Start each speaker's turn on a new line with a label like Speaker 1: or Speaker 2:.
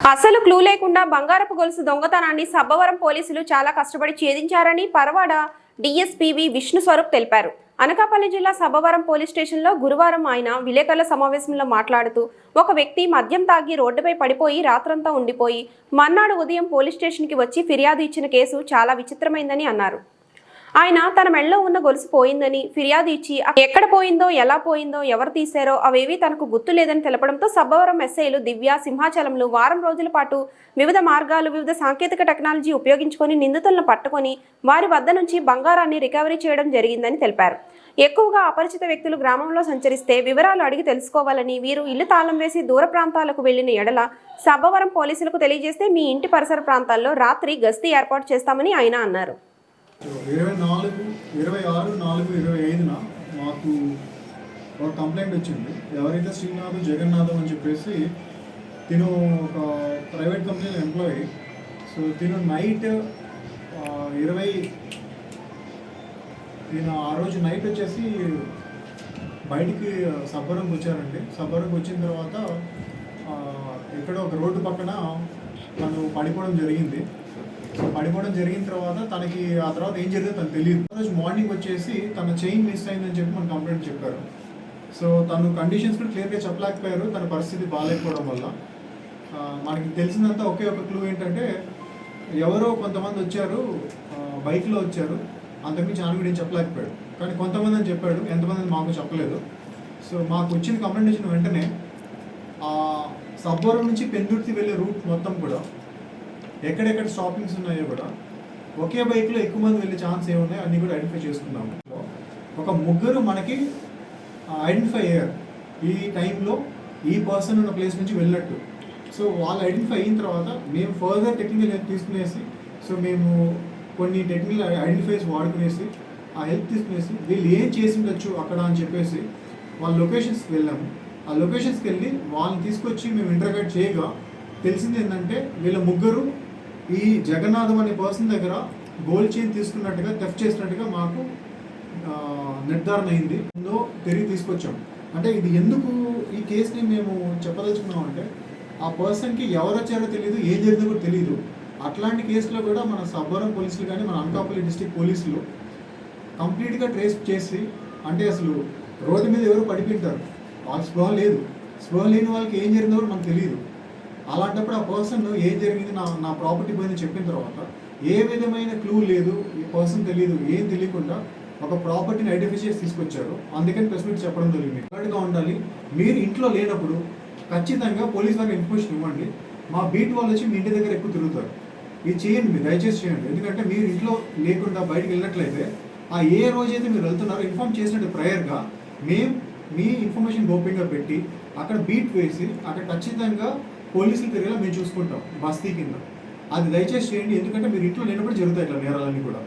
Speaker 1: అసలు క్లూ లేకుండా బంగారపు గొలుసు దొంగతనాన్ని సబ్బవరం పోలీసులు చాలా కష్టపడి ఛేదించారని పరవాడ డిఎస్పీవి విష్ణు స్వరూప్ తెలిపారు. అనకాపల్లి జిల్లా సబ్బవరం పోలీస్ స్టేషన్లో గురువారం ఆయన విలేకరుల సమావేశంలో మాట్లాడుతూ ఒక వ్యక్తి మద్యం తాగి రోడ్డుపై పడిపోయి రాత్రంతా ఉండిపోయి మర్నాడు ఉదయం పోలీస్ స్టేషన్కి వచ్చి ఫిర్యాదు ఇచ్చిన కేసు చాలా విచిత్రమైందని అన్నారు. ఆయన తన మెడలో ఉన్న గొలుసు పోయిందని ఫిర్యాదు ఇచ్చి ఎక్కడ పోయిందో ఎలా పోయిందో ఎవరు తీశారో అవేవి తనకు గుర్తు లేదని తెలపడంతో సబ్బవరం ఎస్ఐలు దివ్య సింహాచలంలో వారం రోజుల పాటు వివిధ మార్గాలు వివిధ సాంకేతిక టెక్నాలజీ ఉపయోగించుకొని నిందితులను పట్టుకొని వారి వద్ద నుంచి బంగారాన్ని రికవరీ చేయడం జరిగిందని తెలిపారు. ఎక్కువగా అపరిచిత వ్యక్తులు గ్రామంలో సంచరిస్తే వివరాలు అడిగి తెలుసుకోవాలని వీరు ఇల్లు తాళం వేసి దూర ప్రాంతాలకు వెళ్ళిన ఎడల సబ్బవరం పోలీసులకు తెలియజేస్తే మీ ఇంటి పరిసర ప్రాంతాల్లో రాత్రి గస్తీ ఏర్పాటు చేస్తామని ఆయన అన్నారు.
Speaker 2: ఇరవై నాలుగు ఇరవై ఆరు నాలుగు ఇరవై ఐదున మాకు ఒక కంప్లైంట్ వచ్చింది. ఎవరైతే శ్రీనాథ్ జగన్నాథం అని చెప్పేసి తిను ఒక ప్రైవేట్ కంపెనీలో ఎంప్లాయీ సో తిను నైట్ ఇరవై నేను ఆ రోజు నైట్ వచ్చేసి బయటికి సబ్బరంకి వచ్చారండి సబ్బరంకి వచ్చిన తర్వాత ఇక్కడ ఎక్కడో ఒక రోడ్డు పక్కన తను పడిపోవడం జరిగింది. సో పడిపోవడం జరిగిన తర్వాత తనకి ఆ తర్వాత ఏం జరిగిందో తనకు తెలియదు రోజు మార్నింగ్ వచ్చేసి తన చైన్ మిస్ అయిందని చెప్పి మన కంప్లైంట్ చెప్పారు. సో తను కండిషన్స్ కూడా క్లియర్గా చెప్పలేకపోయారు. తన పరిస్థితి బాగాలేకపోవడం వల్ల. మనకి తెలిసినంత ఒకే ఒక క్లూ ఏంటంటే ఎవరో కొంతమంది వచ్చారు బైక్లో వచ్చారు. అంతకుమించి ఆయన కూడా ఏం చెప్పలేకపోయాడు. కానీ కొంతమంది అని చెప్పాడు. ఎంతమంది అని మాకు చెప్పలేదు. సో మాకు వచ్చిన కంప్లైంట్ వచ్చిన వెంటనే సబ్బోరం నుంచి పెందుర్తి వెళ్ళే రూట్ మొత్తం కూడా ఎక్కడెక్కడ స్టాపింగ్స్ ఉన్నాయో కూడా ఒకే బైక్లో ఎక్కువ మంది వెళ్ళే ఛాన్స్ ఏమున్నాయో అన్నీ కూడా ఐడెంటిఫై చేసుకున్నాము ఒక ముగ్గురు మనకి ఐడెంటిఫై అయ్యారు. ఈ టైంలో ఈ పర్సన్ ఉన్న ప్లేస్ నుంచి వెళ్ళినట్టు. సో వాళ్ళు ఐడెంటిఫై అయిన తర్వాత మేము ఫర్దర్ టెక్నికల్ హెల్ప్ తీసుకునేసి సో మేము కొన్ని టెక్నికల్ ఐడెంటిఫైస్ వాడుకునేసి ఆ హెల్ప్ తీసుకునేసి వీళ్ళు ఏం చేసి ఉండొచ్చు అక్కడ అని చెప్పేసి వాళ్ళ లొకేషన్స్కి వెళ్ళాము. ఆ లొకేషన్స్కి వెళ్ళి వాళ్ళని తీసుకొచ్చి మేము ఇంటర్గేట్ చేయగా తెలిసింది ఏంటంటే వీళ్ళ ముగ్గురు ఈ జగన్నాథం అనే పర్సన్ దగ్గర గోల్డ్ చైన్ తీసుకున్నట్టుగా థెఫ్ట్ చేసినట్టుగా మాకు నిర్ధారణ అయింది. ఉందో తిరిగి తీసుకొచ్చాం. అంటే ఇది ఎందుకు ఈ కేసుని మేము చెప్పదలుచుకున్నాం అంటే ఆ పర్సన్కి ఎవరు వచ్చారో తెలియదు ఏం జరిగిందో కూడా తెలియదు అట్లాంటి కేసులో కూడా మన సబ్బవరం పోలీసులు కానీ మన అనకాపల్లి డిస్టిక్ పోలీసులు కంప్లీట్గా ట్రేస్ చేసి అంటే అసలు రోడ్డు మీద ఎవరు పడిపోయింటారు వాళ్ళకి స్పృహ లేదు. స్పృహ లేని వాళ్ళకి ఏం జరిగిందో కూడా మనకు తెలియదు. అలాంటప్పుడు ఆ పర్సన్ ఏం జరిగింది నా నా ప్రాపర్టీ పోయింది చెప్పిన తర్వాత ఏ విధమైన క్లూ లేదు ఈ పర్సన్ తెలియదు ఏం తెలియకుండా ఒక ప్రాపర్టీని ఐడెంటిఫై చేసి తీసుకొచ్చారు. అందుకని ప్రెస్ మీట్ చెప్పడం జరిగింది. అలర్ట్గా ఉండాలి. మీరు ఇంట్లో లేనప్పుడు ఖచ్చితంగా పోలీస్ వారికి ఇన్ఫర్మేషన్ ఇవ్వండి. మా బీట్ వాళ్ళు వచ్చి మీ ఇంటి దగ్గర ఎక్కువ తిరుగుతారు. ఇది చేయండి మీరు దయచేసి చేయండి. ఎందుకంటే మీరు ఇంట్లో లేకుండా బయటికి వెళ్ళినట్లయితే ఆ ఏ రోజైతే మీరు వెళ్తున్నారో ఇన్ఫార్మ్ చేసినట్టు ప్రయర్గా మేము మీ ఇన్ఫర్మేషన్ గోప్యంగా పెట్టి అక్కడ బీట్ వేసి అక్కడ ఖచ్చితంగా పోలీసులు తిరిగేలా మేము చూసుకుంటాం బస్తీ కింద. అది దయచేసి చేయండి ఎందుకంటే మీరు ఇంట్లో లేనప్పుడు జరుగుతాయి ఇట్లా నేరాలన్నీ కూడా.